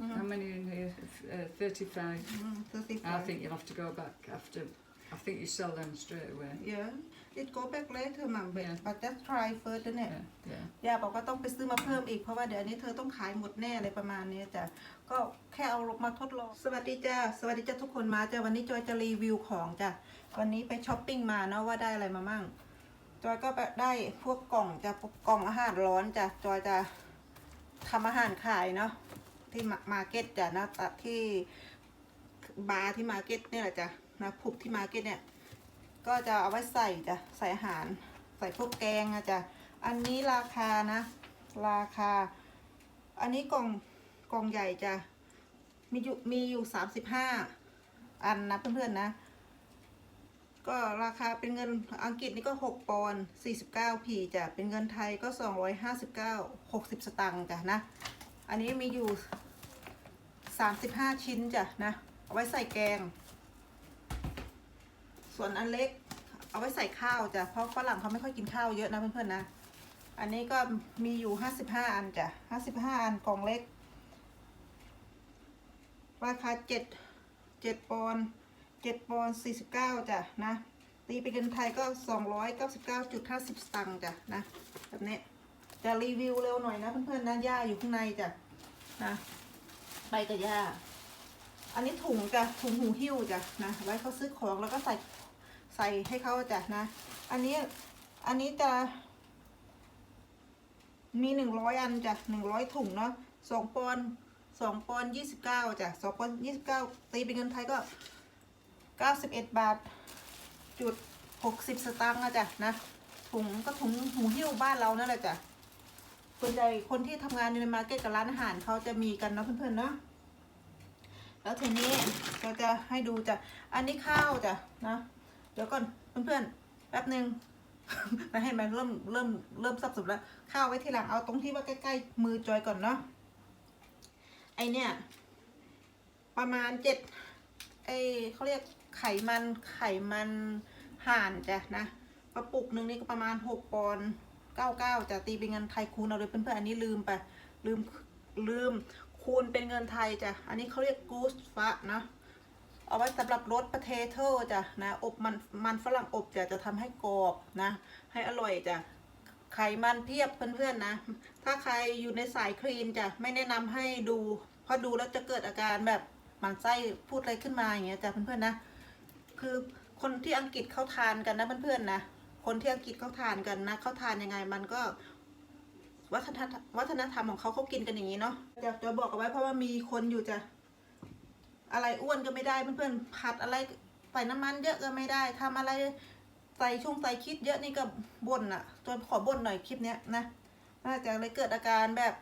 How many in here? Uh, 35. อืมซื้อสิ I think you'll have to go back after. I think you sell them straight away. yeah it go back later มัม Yeah. but just try first นะเนี่ย Yeah, yeah. ย่าบอกว่าต้องไปซื้อมาเพิ่มอีกเพราะว่าเดี๋ยวอันนี้เธอต้องขายหมดแน่อะไรประมาณนี้จ้ะก็แค่เอาลงมาทดลองสวัสดีจ้าสวัสดีจ้าทุกคนมาจ้ะวันนี้จอยจะรีวิวของจ้ะวันนี้ไปช้อปปิ้งมาเนาะว่าได้อะไรมามั่งจอยก็ไปได้พวกกล่องจ้ะพวกกล่องอาหารร้อนจ้ะจอยจะทำอาหารขายเนาะ ที่มาเก็ตจ้ะนะตัดที่บาร์ที่มาเก็ตเนี่ยแหละจ้ะนะพุบที่มาเก็ตเนี่ย ก็จะเอาไว้ใส่จ้ะใส่อาหาร ใส่พวกแกงอะจ้ะอันนี้ราคานะ ราคา อันนี้กล่องกล่องใหญ่จ้ะมีอยู่มีอยู่สามสิบห้าอันนะเพื่อนๆนะ ก็ราคาเป็นเงินอังกฤษนี่ก็หกปอนด์สี่สิบเก้าพีจ้ะเป็นเงินไทยก็สองร้อยห้าสิบเก้าหกสิบสตังค์จ้ะนะ อันนี้มีอยู่ สามสิบห้าชิ้นจ้ะนะ เอาไว้ใส่แกง ส่วนอันเล็ก เอาไว้ใส่ข้าวจ้ะ เพราะฝรั่งเขาไม่ค่อยกินข้าวเยอะนะเพื่อนๆนะ อันนี้ก็มีอยู่ห้าสิบห้าอันจ้ะห้าสิบห้าอันกล่องเล็ก ราคาเจ็ดเจ็ดปอนด์เจ็ดปอนด์สี่สิบเก้าจ้ะนะ ตีเป็นเงินไทยก็สองร้อยเก้าสิบเก้าจุดห้าสิบสตังค์จ้ะนะ แบบนี้จะรีวิวเร็วหน่อยนะเพื่อนๆนะย่าอยู่ข้างในจ้ะนะ ไปกับย่า อันนี้ถุงจ้ะถุงหูหิ้วจ้ะนะไว้เขาซื้อของแล้วก็ใส่ใส่ให้เขาจ้ะนะ อันนี้อันนี้จะ มีหนึ่งร้อยอันจ้ะหนึ่งร้อยถุงเนาะสองปอนสองปอนยี่สิบเก้าจ้ะสองปอนยี่สิบเก้าตีเป็นเงินไทยก็เก้าสิบเอ็ดบาทจุดหกสิบสตางค์อะจ้ะนะถุงก็ถุงหูหิ้วบ้านเรานั่นแหละจ้ะ ส่วนใหญ่คนที่ทำงานในมาร์เก็ตกับร้านอาหารเขาจะมีกันเนาะเพื่อนๆเนาะแล้วทีนี้เราจะให้ดูจ้ะอันนี้ข้าวจ้ะนะเดี๋ยวก่อนเพื่อนๆแป๊บหนึ่งมาให้มันเริ่มเริ่มเริ่มสับสนแล้วข้าวไว้ทีหลังเอาตรงที่ว่าใกล้ๆมือจอยก่อนเนาะไอเนี่ย ประมาณเจ็ดไอเขาเรียกไขมันไขมันห่านจ้ะนะกระปุกหนึ่งนี่ก็ประมาณหกปอนด์ เก้าเก้าจะตีเป็นเงินไทยคูณเอาเลยเพื่อนๆอันนี้ลืมไปลืมลืมคูณเป็นเงินไทยจ้ะอันนี้เขาเรียกกูสฟะนะเอาไว้สำหรับรสประเทเทอร์จ้ะนะอบมันมันฝรั่งอบจะจะทำให้กรอบนะ ให้อร่อยจ้ะไขมันเพียบเพื่อนๆนะ ถ้าใครอยู่ในสายคลีนจ้ะไม่แนะนำให้ดู เพราะดูแล้วจะเกิดอาการแบบหมันไส้พูดอะไรขึ้นมาอย่างเงี้ยจ้ะเพื่อนๆนะ คือคนที่อังกฤษเขาทานกันนะเพื่อนๆนะ คนที่อังกฤษเขาทานกันนะเขาทานยังไงมันก็ วัฒนธรรมวัฒนธรรมของเขาเขากินกันอย่างนี้เนาะจะจะบอกเอาไว้เพราะว่ามีคนอยู่จะ อะไรอ้วนก็ไม่ได้เพื่อนๆผัดอะไรใส่น้ำมันเยอะก็ไม่ได้ทำอะไรใส่ช่วงใส่คิดเยอะนี่ก็บ่นอะ่ะจนขอบ่นหน่อยคลิปเนี้ยนะน่าจะเลยเกิดอาการแบบ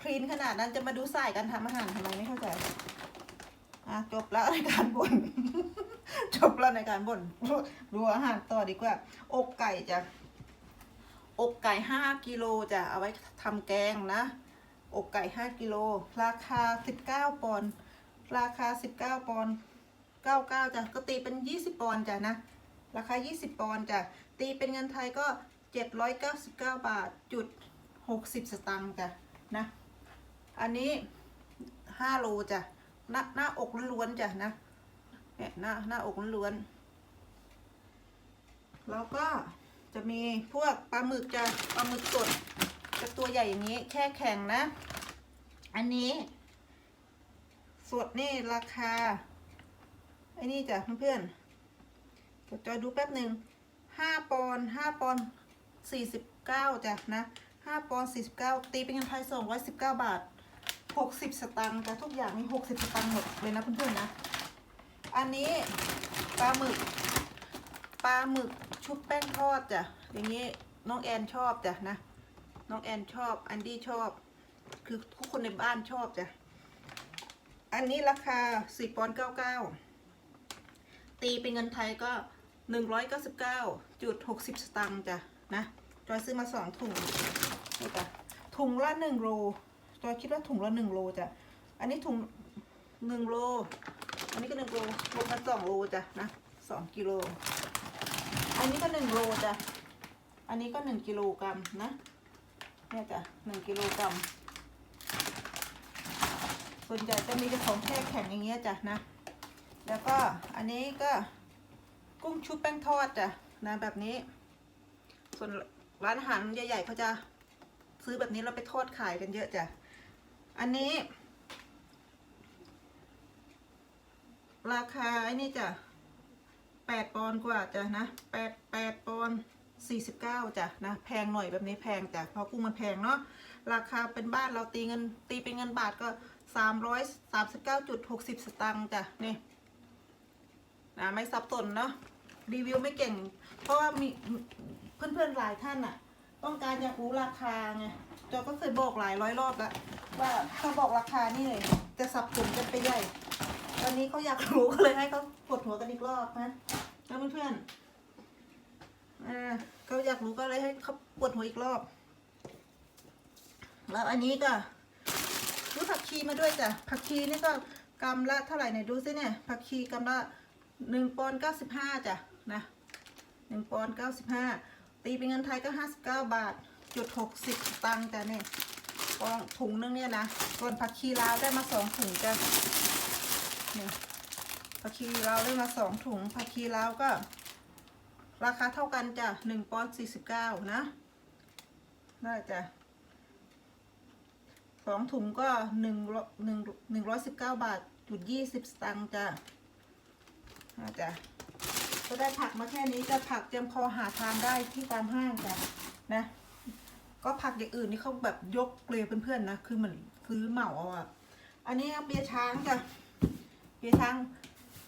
คลีนขนาดนั้นจะมาดูสายการทำอาหารทำไมไม่เข้าใจอะจบแล้วในการบ่น จบ แล้วในการบ่นดูอาหารต่อดีกว่า อกไก่จ้ะอกไก่ห้ากิโลจ้ะเอาไว้ทำแกงนะ อกไก่ห้ากิโล ราคาสิบเก้าปอนด์ราคาสิบเก้าปอนด์เก้าเก้าจ้ะก็ตีเป็นยี่สิบปอนด์จ้ะนะ ราคายี่สิบปอนด์จ้ะตีเป็นเงินไทยก็เจ็ดร้อยเก้าสิบเก้าบาทจุดหกสิบสตางค์จ้ะนะ อันนี้ห้าโลจ้ะหน้าหน้าอกล้วนๆจ้ะนะ เนี่ยหน้าหน้าอกล้วนๆแล้วก็จะมีพวกปลาหมึกจะปลาหมึกสดจะตัวใหญ่อย่างนี้แช่แข็งนะ อันนี้ สดนี่ราคาไอ้นี่จ้ะเพื่อนๆเดี๋ยวจอยดูแป๊บหนึ่งห้าปอนห้าปอนสี่สิบเก้าจ้ะนะห้าปอนสี่สิบเก้าตีเป็นเงินไทยสองร้อยสิบเก้าบาทหกสิบสตางค์จ้ะทุกอย่างมีหกสิบสตางค์หมดเลยนะเพื่อนๆนะ อันนี้ปลาหมึกปลาหมึกชุบแป้งทอดจ้ะอย่างนี้น้องแอนชอบจ้ะนะน้องแอนชอบอันดี้ชอบ คือทุกคนในบ้านชอบจ้ะอันนี้ราคาสี่ปอนด์เก้าเก้าตีเป็นเงินไทยก็หนึ่งร้อยเก้าสิบเก้าจุดหกสิบสตางค์จ้ะนะจอยซื้อมาสองถุงนี่จ้ะถุงละหนึ่งโลจอยคิดว่าถุงละหนึ่งโลจ้ะอันนี้ถุงหนึ่งโล อันนี้ก็หนึ่งโลรวมกันสองโลจ้ะนะสองกิโล อันนี้ก็หนึ่งโลจ้ะ อันนี้ก็หนึ่งกิโลกรัมนะ เนี่ยจ้ะหนึ่งกิโลกรัม ส่วนใหญ่จะมีแต่ของแช่แข็งอย่างเงี้ยจ้ะนะ แล้วก็อันนี้ก็กุ้งชุบแป้งทอดจ้ะนะแบบนี้ ส่วนร้านอาหารใหญ่ๆเขาจะซื้อแบบนี้เราไปทอดขายกันเยอะจ้ะ อันนี้ ราคาไอ้นี่จ้ะแปดปอนกว่าจ้ะนะแปดแปดปอนสี่สิบเก้าจ้ะนะแพงหน่อยแบบนี้แพงจ้ะเพราะกุ้งมันแพงเนาะราคาเป็นบ้านเราตีเงินตีเป็นเงินบาทก็สามร้อยสามสิบเก้าจุดหกสิบสตางค์จ้ะนี่นะไม่ซับซ้อนเนาะรีวิวไม่เก่ง เพราะว่ามีเพื่อนๆหลายท่านอะต้องการอยากรู้ราคาไงจอก็เคยบอกหลายร้อยรอบแล้วว่าถ้าบอกราคานี่เลยจะสับสนกันไปใหญ่ ตอนนี้เขาอยากรู้ก็เลยให้เขาปวดหัวกันอีกรอบนะแล้วเพื่อนๆอ่าเขาอยากรู้ก็เลยให้เขาปวดหัวอีกรอบ แล้วอันนี้ก็ซื้อผักชีมาด้วยจ้ะ ผักชีนี่ก็กำละเท่าไหร่ไหนดูสิเนี่ย ผักชีกำละหนึ่งปอนด์เก้าสิบห้าจ้ะนะหนึ่งปอนด์เก้าสิบห้าตีเป็นเงินไทยก็ห้าสิบเก้าบาทจุดหกสิบตังค์จ้ะเนี่ยกองถุงนึงเนี่ยนะส่วนผักชีลาวได้มาสองถุงจ้ะ นี่ยผักชีลาวได้มาสองถุงผักชีลาวก็ ราคาเท่ากันจ้ะหนึ่งปอนด์สี่สิบเก้านะได้จ้ะสองถุงก็หนึ่งหนึ่งหนึ่งร้อยสิบเก้าบาทจุดยี่สิบสตังค์จ้ะนะจ้ะก็ได้ผักมาแค่นี้จะผักเตรียมพอหาทานได้ที่ตามห้างจ้ะนะ ก็ผักอย่างอื่นนี่เขาแบบยกเลยเพื่อนๆนะ คือเหมือนซื้อเหมาเอาอะอันนี้เบียร์ช้างจ้ะ เบียช้าง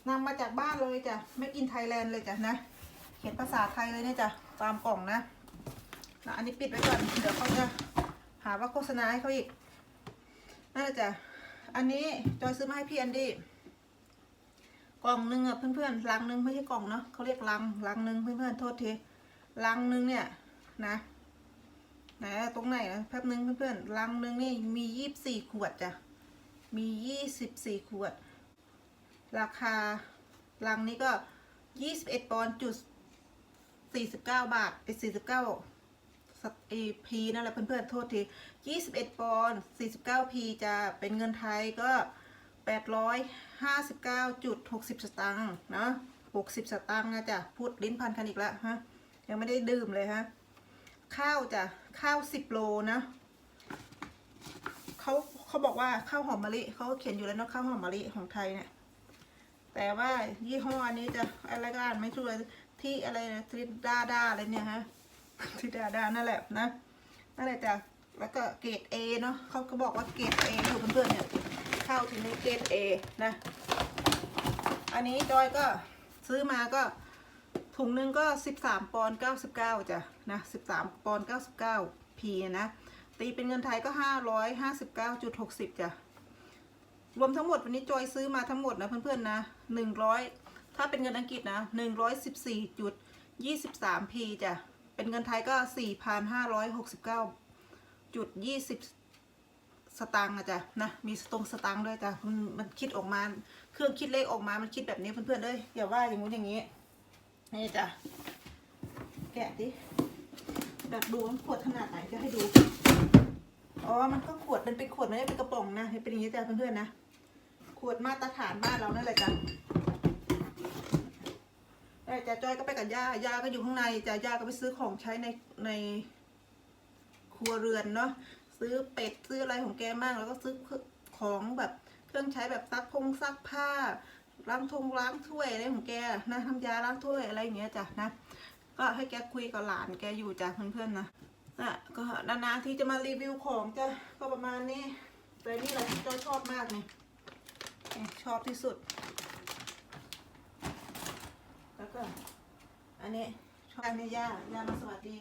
นำมาจากบ้านเลยจ้ะไม่กินไทยแลนด์เลยจ้ะนะ เขียนภาษาไทยเลยเนี่ยจ้ะตามกล่องนะนะอันนี้ปิดไว้ก่อนเดี๋ยวเขาจะหาว่าโฆษณาให้เขาอีกนั่นแหละจ้ะอันนี้จอยซื้อมาให้พี่แอนดี้กล่องหนึ่งอะเพื่อนๆลังหนึ่งไม่ใช่กล่องเนาะเขาเรียกลังลังหนึ่งเพื่อนๆโทษทีลังหนึ่งเนี่ยนะไหนตรงไหนนะแป๊บนึงเพื่อนๆลังหนึ่งนี่มียี่สิบสี่ขวดจ้ะมียี่สิบสี่ขวด ราคาลังนี้ก็ยี่สิบเอ็ดปอนด์จุดสี่สิบเก้าบาทไอ้สี่สิบเก้าเอพีนั่นแหละเพื่อนๆโทษทียี่สิบเอ็ดปอนด์สี่สิบเก้าพีจะเป็นเงินไทยก็แปดร้อยห้าสิบเก้าจุดหกสิบสตางค์นะหกสิบสตางค์นะจ๊ะพูดลิ้นพันกันอีกแล้วฮะยังไม่ได้ดื่มเลยฮะข้าวจ้ะข้าวสิบโลนะเขาเขาบอกว่าข้าวหอมมะลิเขาเขียนอยู่แล้วเนาะข้าวหอมมะลิของไทยเนี่ย แต่ว่ายี่ห้อนี้จะอะไรก็อ่านไม่ถูกเลยที่อะไรนะทริดาดาอะไรเนี่ยฮะทริดาดานั่นแหละนะนั่นแหละจ้ะแล้วก็เกรด A เนาะเขาก็บอกว่าเกรด A อยู่เพื่อนๆเนี่ยเข้าวทีนี้เกรด A นะ อันนี้จอยก็ซื้อมาก็ถุงหนึงก็ 13 ปอนด์99จ้ะนะ13 ปอนด์99 p นะ ตีเป็นเงินไทยก็ห้าร้อยห้าสิบเก้าจุดหกสิบจ้ะ รวมทั้งหมดวันนี้จอยซื้อมาทั้งหมดนะเพื่อนๆนะหนึ่งร้อยถ้าเป็นเงินอังกฤษนะหนึ่งร้อยสิบสี่จุดยี่สิบสามพีจ้ะ เป็นเงินไทยก็สี่พันห้าร้อยหกสิบเก้าจุดยี่สิบสตางค์อะจ้ะนะมีสตรงสตางค์ด้วยจ้ะมันมันคิดออกมา เครื่องคิดเลขออกมามันคิดแบบนี้เพื่อนๆเลยอย่าว่าอย่างงู้นอย่างนี้นี่จ้ะแกะดิแบบดูว่าขวดขนาดไหนจะให้ดูอ๋อมันก็ขวดมันเป็นขวดไม่ได้เป็นกระป๋องนะเป็นอย่างนี้จ้ะเพื่อนๆนะ ขวดมาตรฐานบ้านเรานั่นแหละจ้ะได้จ้ะจอยก็ไปกับย่าย่าก็อยู่ข้างในจ้ะย่าก็ไปซื้อของใช้ในในครัวเรือนเนาะซื้อเป็ดซื้ออะไรของแกมั่งแล้วก็ซื้อของแบบเครื่องใช้แบบซักพงซักผ้าล้างทงล้างถ้วยอะไรของแกนะทำยาล้างถ้วยอะไรอย่างเงี้ยจ้ะนะก็ให้แกคุยกับหลานแกอยู่จ้ะเพื่อนๆนะน่ะก็นานๆที่จะมารีวิวของจ้ะก็ประมาณนี้แต่นี่แหละที่จอยชอบมากนี่นี่ ชอบที่สุด แล้วก็ อันนี้ชอบอันนี้ย่าย่ามาสวัสดี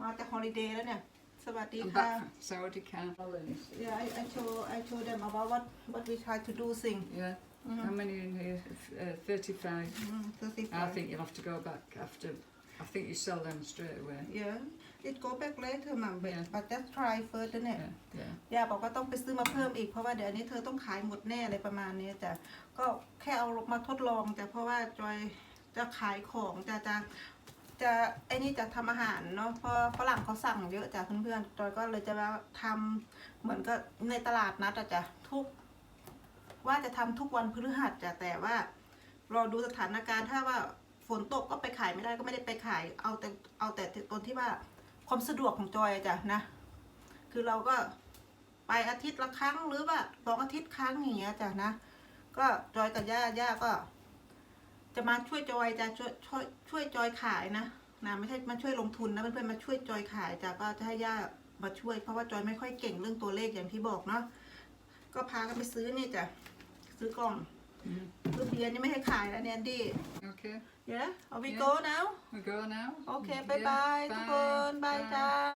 มาจากฮอลิเดย์แล้วเนี่ย สวัสดี I'm ค่ะ back from Saudi Holidays. Yeah I I show I show them about what what we try to do thing Yeah. Mhm. How many in here? F- Uh, 35. mm, 35. I think you'll have to go back after. I think you sell them straight away. yeah it go back later mom but Yeah. but just try first นะเนี่ย Yeah. Yeah. ย่าบอกว่าต้องไปซื้อมาเพิ่มอีกเพราะว่าเดี๋ยวอันนี้เธอต้องขายหมดแน่อะไรประมาณนี้จ้ะก็แค่เอามาทดลองจ้ะเพราะว่าจอยจะขายของจะจะจะไอ้นี่จะทำอาหารเนาะเพราะฝรั่งเขาสั่งเยอะจ้ะเพื่อนๆจอยก็เลยจะมาทำเหมือนกับในตลาดนัดอะจ้ะทุก ว่าจะทำทุกวันพฤหัสจ้ะแต่ว่า รอดูสถานการณ์ถ้าว่า ฝนตกก็ไปขายไม่ได้ก็ไม่ได้ไปขายเอาแต่เอาแต่ตนที่ว่าความสะดวกของจอยอะจ้ะนะ คือเราก็ไปอาทิตย์ละครั้งหรือว่าสองอาทิตย์ครั้งอย่างเงี้ยจ้ะนะ ก็จอยกับย่าย่าก็ จะมาช่วยจอยจะช่วยช่วยช่วยจอยขายนะนะไม่ใช่มาช่วยลงทุนนะเพื่อนๆมาช่วยจอยขายจ้ะก็จะให้ย่ามาช่วย เพราะว่าจอยไม่ค่อยเก่งเรื่องตัวเลขอย่างที่บอกเนาะก็พากันไปซื้อนี่จ้ะซื้อกล่อง Mhm. ซื้อเบียร์นี่ไม่ให้ขายแล้วแนนดี้ Okay, เดี๋ยวเอาวิ Yeah. โก้ now we go now. โอเค Yeah, บายบายทุกคนบาย bye. จ้า